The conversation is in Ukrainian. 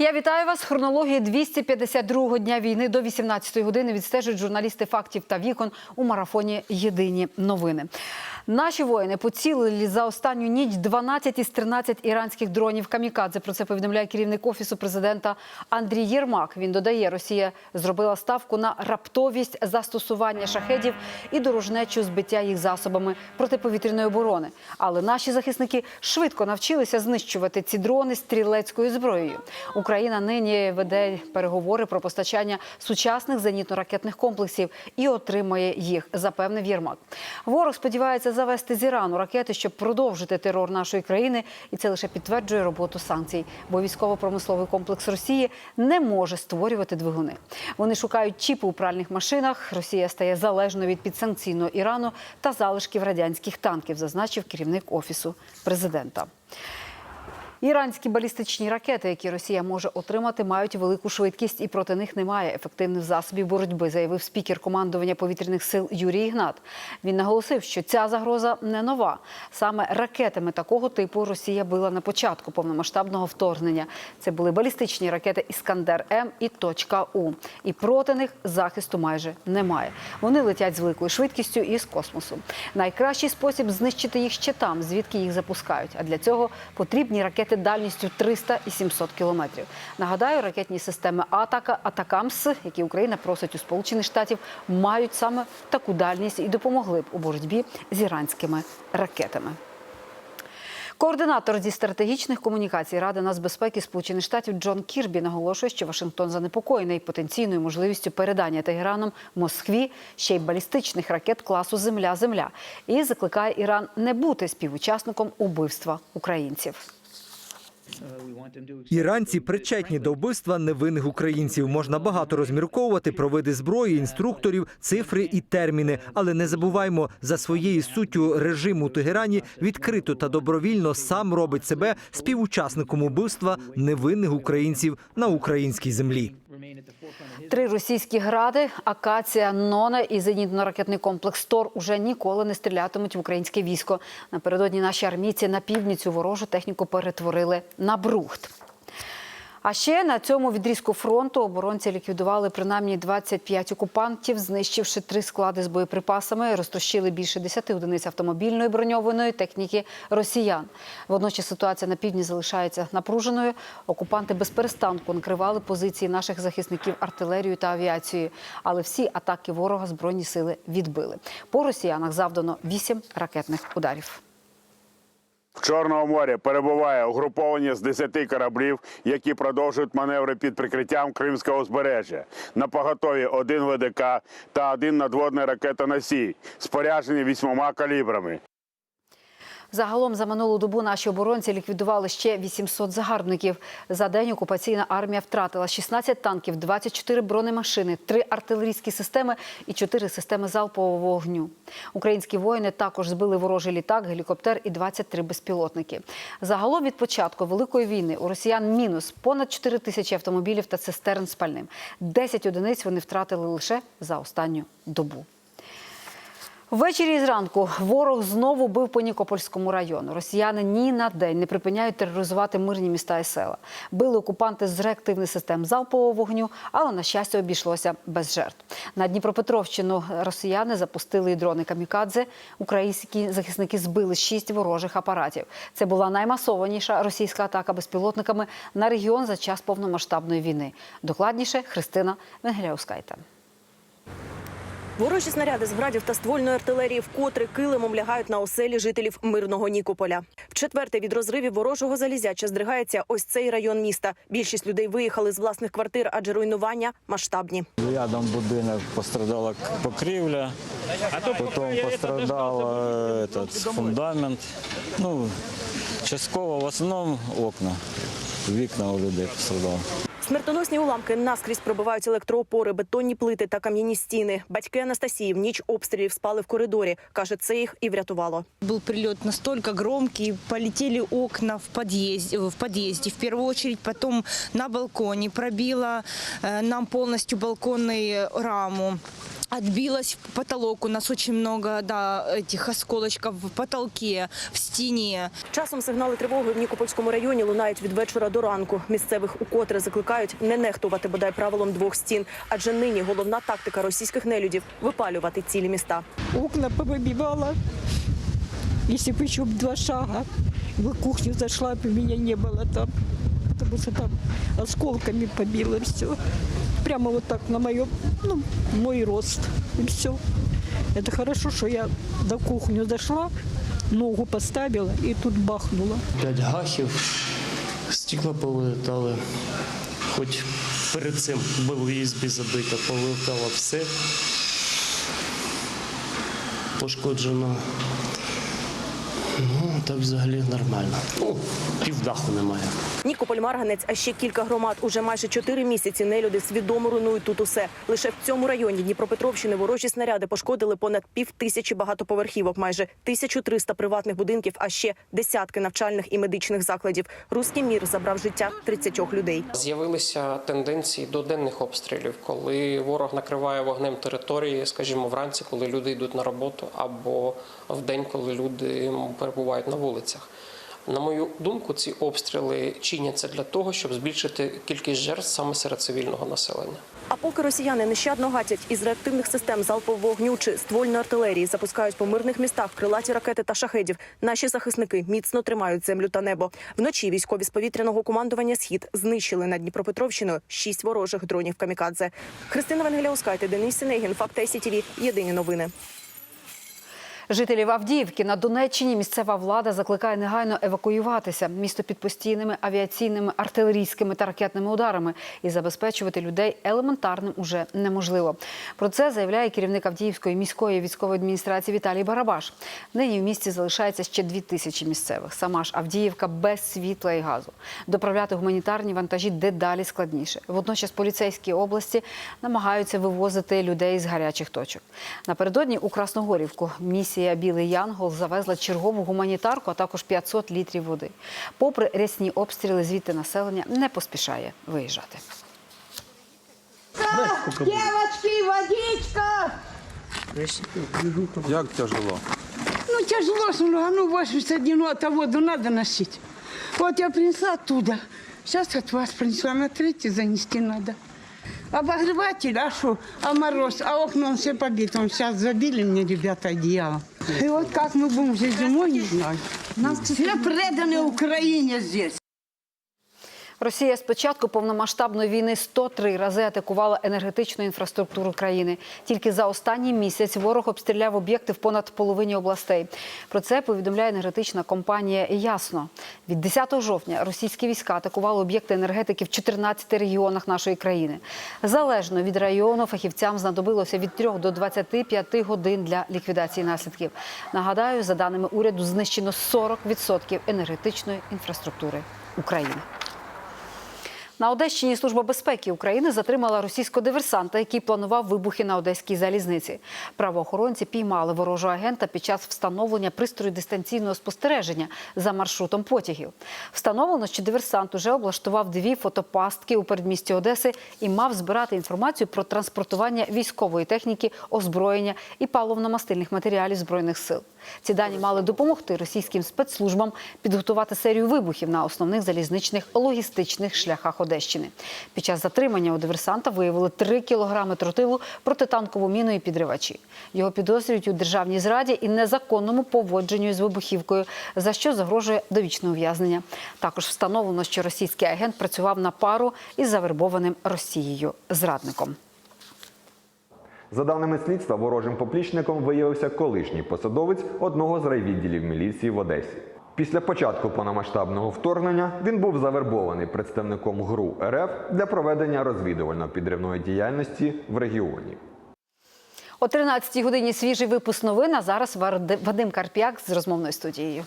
Я вітаю вас. Хронології 252-го дня війни до 18-ї години відстежують журналісти фактів та вікон у марафоні Єдині новини. Наші воїни поцілили за останню ніч 12 із 13 іранських дронів камікадзе. Про це повідомляє керівник офісу президента Андрій Єрмак. Він додає, Росія зробила ставку на раптовість застосування шахедів і дорожнечу збиття їх засобами протиповітряної оборони. Але наші захисники швидко навчилися знищувати ці дрони стрілецькою зброєю. Україна нині веде переговори про постачання сучасних зенітно-ракетних комплексів і отримає їх, запевнив Єрмак. Ворог сподівається завести з Ірану ракети, щоб продовжити терор нашої країни, і це лише підтверджує роботу санкцій, бо військово-промисловий комплекс Росії не може створювати двигуни. Вони шукають чіпи у пральних машинах. Росія стає залежною від підсанкційного Ірану та залишків радянських танків, зазначив керівник офісу президента. Іранські балістичні ракети, які Росія може отримати, мають велику швидкість і проти них немає ефективних засобів боротьби, заявив спікер командування повітряних сил Юрій Ігнат. Він наголосив, що ця загроза не нова. Саме ракетами такого типу Росія била на початку повномасштабного вторгнення. Це були балістичні ракети Іскандер М і точка У. І проти них захисту майже немає. Вони летять з великою швидкістю і з космосу. Найкращий спосіб знищити їх ще там, звідки їх запускають. А для цього потрібні ракети дальністю 300 і 700 кілометрів. Нагадаю, ракетні системи Атака Атакамс, які Україна просить у Сполучених Штатів, мають саме таку дальність і допомогли б у боротьбі з іранськими ракетами. Координатор зі стратегічних комунікацій Ради нацбезпеки Сполучених Штатів Джон Кірбі наголошує, що Вашингтон занепокоєний потенційною можливістю передання Тегераном Москві ще й балістичних ракет класу Земля-Земля і закликає Іран не бути співучасником убивства українців. Іранці причетні до вбивства невинних українців. Можна багато розмірковувати про види зброї, інструкторів, цифри і терміни. Але не забуваймо, за своєю суттю режиму Тегерані відкрито та добровільно сам робить себе співучасником убивства невинних українців на українській землі. Три російські гради, акація, Нона і зенітно-ракетний комплекс Тор уже ніколи не стрілятимуть в українське військо. Напередодні наші армійці на півдні цю ворожу техніку перетворили на брухт. А ще на цьому відрізку фронту оборонці ліквідували принаймні 25 окупантів, знищивши три склади з боєприпасами, розтрощили більше 10 одиниць автомобільної броньованої техніки росіян. Водночас ситуація на півдні залишається напруженою. Окупанти без перестанку накривали позиції наших захисників артилерією та авіацією. Але всі атаки ворога збройні сили відбили. По росіянах завдано 8 ракетних ударів. В Чорному морі перебуває угруповання з 10 кораблів, які продовжують маневри під прикриттям Кримського узбережжя. На поготові один ВДК та один надводний ракетоносій, споряджені вісьмома калібрами. Загалом за минулу добу наші оборонці ліквідували ще 800 загарбників. За день окупаційна армія втратила 16 танків, 24 бронемашини, 3 артилерійські системи і 4 системи залпового вогню. Українські воїни також збили ворожий літак, гелікоптер і 23 безпілотники. Загалом від початку великої війни у росіян мінус понад 4 тисячі автомобілів та цистерн з пальним. 10 одиниць вони втратили лише за останню добу. Ввечері і зранку ворог знову бив по Нікопольському району. Росіяни ні на день не припиняють тероризувати мирні міста і села. Били окупанти з реактивних систем залпового вогню, але на щастя обійшлося без жертв. На Дніпропетровщину росіяни запустили і дрони камікадзе. Українські захисники збили шість ворожих апаратів. Це була наймасованіша російська атака безпілотниками на регіон за час повномасштабної війни. Докладніше Христина Венгеляускайте. Ворожі снаряди з градів та ствольної артилерії вкотре килимом лягають на оселі жителів мирного Нікополя. В четверте від розривів ворожого залізяча здригається ось цей район міста. Більшість людей виїхали з власних квартир, адже руйнування масштабні. Рядом будинок пострадала покрівля, потім пострадав е, фундамент. Ну, частково в основному окна. Вікна у людей пострадали. Смертоносні уламки наскрізь пробивають електроопори, бетонні плити та кам'яні стіни. Батьки Анастасії в ніч обстрілів спали в коридорі. Каже, це їх і врятувало. Был прилет настолько громкий, полетели окна в подъезде, в подъезде в первую очередь, потом на балконе, пробило э, нам полностью балконную раму. отбилась в потолок. У нас очень много да, этих осколочков в потолке, в стене. Часом сигнали тривоги в Нікопольському районі лунають від вечора до ранку. Місцевих укотре закликають не нехтувати бодай правилом двох стін, адже нині головна тактика російських нелюдів випалювати цілі міста. окна повыбивала. Если бы еще б два шага, в кухню зашла, бы меня не было там. Потому что там осколками побило все. Прямо вот так на моем, ну, мой рост. И все. Это хорошо, что я до кухню дошла, ногу поставила и тут бахнула. П'ять гахів, стекла повилетали. Хоч перед цим було ізбі забито, повилетало все. Пошкоджено. Ну, так взагалі нормально. Ну, півдаху немає. Нікополь, Марганець, а ще кілька громад. Уже майже чотири місяці нелюди свідомо руйнують тут усе. Лише в цьому районі Дніпропетровщини ворожі снаряди пошкодили понад пів тисячі багатоповерхівок, майже 1300 приватних будинків, а ще десятки навчальних і медичних закладів. Руський мір забрав життя 30 людей. З'явилися тенденції до денних обстрілів, коли ворог накриває вогнем території, скажімо, вранці, коли люди йдуть на роботу, або в день, коли люди перебувають на вулицях. На мою думку, ці обстріли чиняться для того, щоб збільшити кількість жертв саме серед цивільного населення. А поки росіяни нещадно гатять із реактивних систем залпового вогню чи ствольної артилерії, запускають по мирних містах крилаті ракети та шахедів. Наші захисники міцно тримають землю та небо. Вночі військові з повітряного командування Схід знищили над Дніпропетровщиною шість ворожих дронів камікадзе. Христина Венгеляускайте, Денис Синегін, Факт СІТВ. Єдині новини. Жителів Авдіївки на Донеччині місцева влада закликає негайно евакуюватися. Місто під постійними авіаційними, артилерійськими та ракетними ударами і забезпечувати людей елементарним уже неможливо. Про це заявляє керівник Авдіївської міської військової адміністрації Віталій Барабаш. Нині в місті залишається ще дві тисячі місцевих. Сама ж Авдіївка без світла і газу. Доправляти гуманітарні вантажі дедалі складніше. Водночас поліцейські області намагаються вивозити людей з гарячих точок. Напередодні у Красногорівку місія Білий Янгол завезла чергову гуманітарку, а також 500 літрів води. Попри рясні обстріли, звідти населення не поспішає виїжджати. Девочки, водичка! Як тяжело? Ну, тяжело, что, а ну, 81, а то воду надо носить. Вот я принесла оттуда. Сейчас от вас принесла, на третий занести надо. Обогреватель, а что? А мороз, а окна он все побит. Он сейчас забили мне, ребята, одеяло. И вот как мы будем жить зимой, не знаю. Все преданы Украине здесь. Росія з початку повномасштабної війни 103 рази атакувала енергетичну інфраструктуру країни. Тільки за останній місяць ворог обстріляв об'єкти в понад половині областей. Про це повідомляє енергетична компанія Ясно. Від 10 жовтня російські війська атакували об'єкти енергетики в 14 регіонах нашої країни. Залежно від району фахівцям знадобилося від 3 до 25 годин для ліквідації наслідків. Нагадаю, за даними уряду, знищено 40% енергетичної інфраструктури України. На Одещині Служба безпеки України затримала російського диверсанта, який планував вибухи на одеській залізниці. Правоохоронці піймали ворожого агента під час встановлення пристрою дистанційного спостереження за маршрутом потягів. Встановлено, що диверсант уже облаштував дві фотопастки у передмісті Одеси і мав збирати інформацію про транспортування військової техніки, озброєння і паливно-мастильних матеріалів збройних сил. Ці дані мали допомогти російським спецслужбам підготувати серію вибухів на основних залізничних логістичних шляхах Одещини. Під час затримання у диверсанта виявили 3 кілограми тротилу, протитанкову міну і підривачі. Його підозрюють у державній зраді і незаконному поводженню з вибухівкою, за що загрожує довічне ув'язнення. Також встановлено, що російський агент працював на пару із завербованим Росією зрадником. За даними слідства, ворожим поплічником виявився колишній посадовець одного з райвідділів міліції в Одесі. Після початку повномасштабного вторгнення він був завербований представником ГРУ РФ для проведення розвідувально-підривної діяльності в регіоні. О 13-й годині свіжий випуск новин. А зараз Вадим Карп'як з розмовною студією.